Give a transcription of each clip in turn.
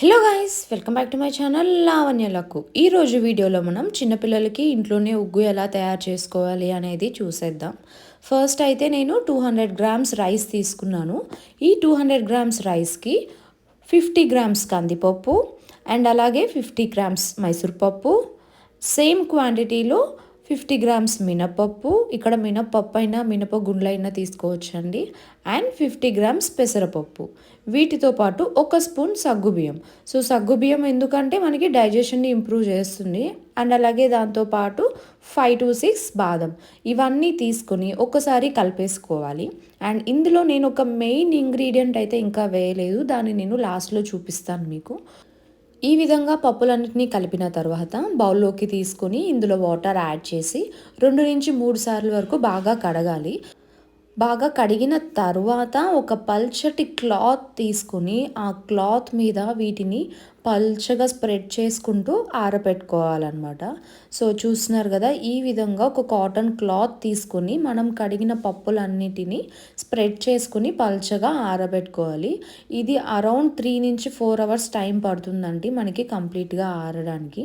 Hello guys welcome back to my channel లావణ్యలకు ఈరోజు వీడియోలో మనం చిన్నపిల్లలకి ఇంట్లోనే ఉగ్గు ఎలా తయారు చేసుకోవాలి అనేది చూసేద్దాం. ఫస్ట్ అయితే నేను టూ హండ్రెడ్ గ్రామ్స్ రైస్ తీసుకున్నాను. ఈ టూ హండ్రెడ్ గ్రామ్స్ రైస్కి ఫిఫ్టీ గ్రామ్స్ కందిపప్పు అండ్ అలాగే ఫిఫ్టీ గ్రామ్స్ మైసూర్ పప్పు. సేమ్ క్వాంటిటీలో ఫిఫ్టీ గ్రామ్స్ మినపప్పు ఇక్కడ మినపప్పు అయినా మినప గుండ్లైనా తీసుకోవచ్చండి. అండ్ ఫిఫ్టీ గ్రామ్స్ పెసరపప్పు. వీటితో పాటు ఒక స్పూన్ సగ్గుబియ్యం సో సగ్గుబియ్యం ఎందుకంటే మనకి డైజెషన్ని ఇంప్రూవ్ చేస్తుంది. అండ్ అలాగే దాంతోపాటు ఫైవ్ టు సిక్స్ బాదం. ఇవన్నీ తీసుకొని ఒకసారి కలిపేసుకోవాలి. అండ్ ఇందులో నేను ఒక మెయిన్ ఇంగ్రీడియంట్ అయితే ఇంకా వేయలేదు. దాన్ని నేను లాస్ట్లో చూపిస్తాను మీకు. ఈ విధంగా పప్పులన్నింటినీ కలిపిన తర్వాత బౌల్లోకి తీసుకొని ఇందులో వాటర్ యాడ్ చేసి రెండు నుంచి మూడు సార్లు వరకు బాగా కడగాలి. బాగా కడిగిన తర్వాత ఒక పల్చటి క్లాత్ తీసుకొని ఆ క్లాత్ మీద వీటిని పల్చగా స్ప్రెడ్ చేసుకుంటూ ఆరబెట్టుకోవాలన్నమాట సో చూస్తున్నారు కదా ఈ విధంగా ఒక కాటన్ క్లాత్ తీసుకొని మనం కడిగిన పప్పులన్నిటిని స్ప్రెడ్ చేసుకుని పల్చగా ఆరబెట్టుకోవాలి. ఇది అరౌండ్ త్రీ నుంచి ఫోర్ అవర్స్ టైం పడుతుందండి మనకి కంప్లీట్గా ఆరడానికి.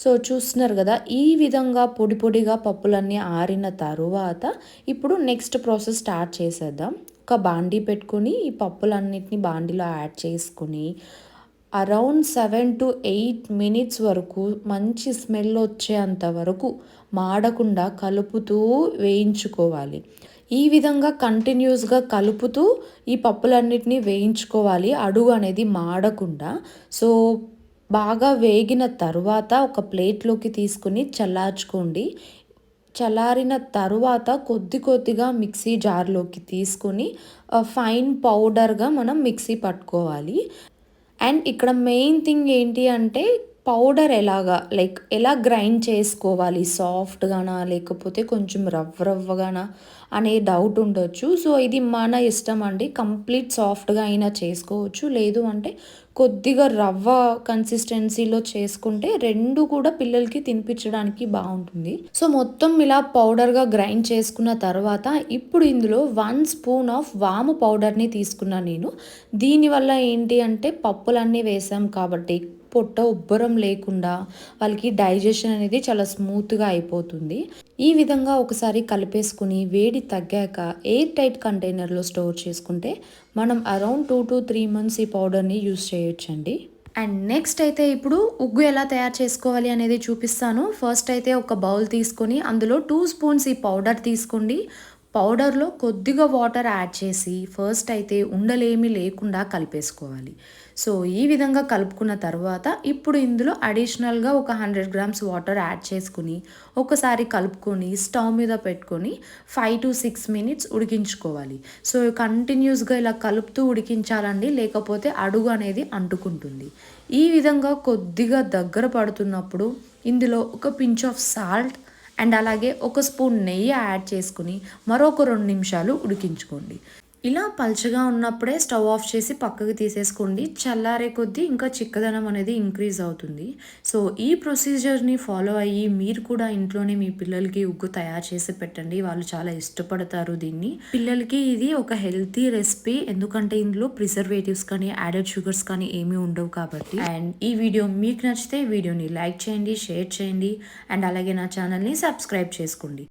సో చూస్తున్నారు కదా ఈ విధంగా పొడి పొడిగా పప్పులన్నీ ఆరిన తరువాత ఇప్పుడు నెక్స్ట్ ప్రాసెస్ స్టార్ట్ చేసేద్దాం. ఒక బాండీ పెట్టుకొని ఈ పప్పులన్నిటిని బాండీలో యాడ్ చేసుకుని around seven to eight minutes వరకు మంచి స్మెల్ వచ్చేంత వరకు మాడకుండా కలుపుతూ వేయించుకోవాలి. ఈ విధంగా కంటిన్యూస్గా కలుపుతూ ఈ పప్పులన్నిటిని వేయించుకోవాలి. అడుగు అనేది మాడకుండా సో బాగా వేగిన తరువాత ఒక ప్లేట్లోకి తీసుకుని చల్లార్చుకోండి. చల్లారిన తరువాత కొద్ది కొద్దిగా మిక్సీ జార్లోకి తీసుకొని ఫైన్ పౌడర్గా మనం మిక్సీ పట్టుకోవాలి. అండ్ ఇక్కడ మెయిన్ థింగ్ ఏంటి అంటే పౌడర్ ఎలాగా లైక్ ఎలా గ్రైండ్ చేసుకోవాలి? సాఫ్ట్గానా? లేకపోతే కొంచెం రవ్వ రవ్వగానా? అనే డౌట్ ఉండొచ్చు. సో ఇది మన ఇష్టం అండి. కంప్లీట్ సాఫ్ట్గా అయినా చేసుకోవచ్చు. లేదు అంటే కొద్దిగా రవ్వ కన్సిస్టెన్సీలో చేసుకుంటే రెండు కూడా పిల్లలకి తినిపించడానికి బాగుంటుంది. సో మొత్తం ఇలా పౌడర్గా గ్రైండ్ చేసుకున్న తర్వాత ఇప్పుడు ఇందులో వన్ స్పూన్ ఆఫ్ వాము పౌడర్ని తీసుకున్నాను నేను. దీనివల్ల ఏంటి అంటే పప్పులన్నీ వేసాం కాబట్టి పొట్ట ఉబ్బరం లేకుండా వాళ్ళకి డైజెషన్ అనేది చాలా స్మూత్గా అయిపోతుంది. ఈ విధంగా ఒకసారి కలిపేసుకుని వేడి తగ్గాక ఎయిర్ టైట్ కంటైనర్లో స్టోర్ చేసుకుంటే మనం around two to three months ఈ పౌడర్ని యూస్ చేయొచ్చండి. అండ్ నెక్స్ట్ అయితే ఇప్పుడు ఉగ్గు ఎలా తయారు చేసుకోవాలి అనేది చూపిస్తాను. ఫస్ట్ అయితే ఒక బౌల్ తీసుకొని అందులో టూ స్పూన్స్ ఈ పౌడర్ తీసుకోండి. పౌడర్లో కొద్దిగా వాటర్ యాడ్ చేసి ఫస్ట్ అయితే ఉండలేమి లేకుండా కలిపేసుకోవాలి. సో ఈ విధంగా కలుపుకున్న తర్వాత ఇప్పుడు ఇందులో అడిషనల్గా ఒక హండ్రెడ్ గ్రామ్స్ వాటర్ యాడ్ చేసుకుని ఒకసారి కలుపుకొని స్టవ్ మీద పెట్టుకొని ఫైవ్ టు సిక్స్ మినిట్స్ ఉడికించుకోవాలి. సో కంటిన్యూస్గా ఇలా కలుపుతూ ఉడికించాలండి లేకపోతే అడుగు అనేది అంటుకుంటుంది. ఈ విధంగా కొద్దిగా దగ్గర పడుతున్నప్పుడు ఇందులో ఒక పించ్ ఆఫ్ సాల్ట్ అండ్ అలాగే ఒక స్పూన్ నెయ్యి యాడ్ చేసుకుని మరొక రెండు నిమిషాలు ఉడికించుకోండి. ఇలా పల్చగా ఉన్నప్పుడే స్టవ్ ఆఫ్ చేసి పక్కకి తీసేసుకోండి. చల్లారే కొద్దీ ఇంకా చిక్కదనం అనేది ఇంక్రీజ్ అవుతుంది. సో ఈ ప్రొసీజర్ని ఫాలో అయ్యి మీరు కూడా ఇంట్లోనే మీ పిల్లలకి ఉగ్గు తయారు చేసి పెట్టండి. వాళ్ళు చాలా ఇష్టపడతారు దీన్ని. పిల్లలకి ఇది ఒక హెల్తీ రెసిపీ. ఎందుకంటే ఇందులో ప్రిజర్వేటివ్స్ కానీ యాడెడ్ షుగర్స్ కానీ ఏమీ ఉండవు కాబట్టి. అండ్ ఈ వీడియో మీకు నచ్చితే వీడియోని లైక్ చేయండి షేర్ చేయండి. అండ్ అలాగే నా ఛానల్ని సబ్స్క్రైబ్ చేసుకోండి.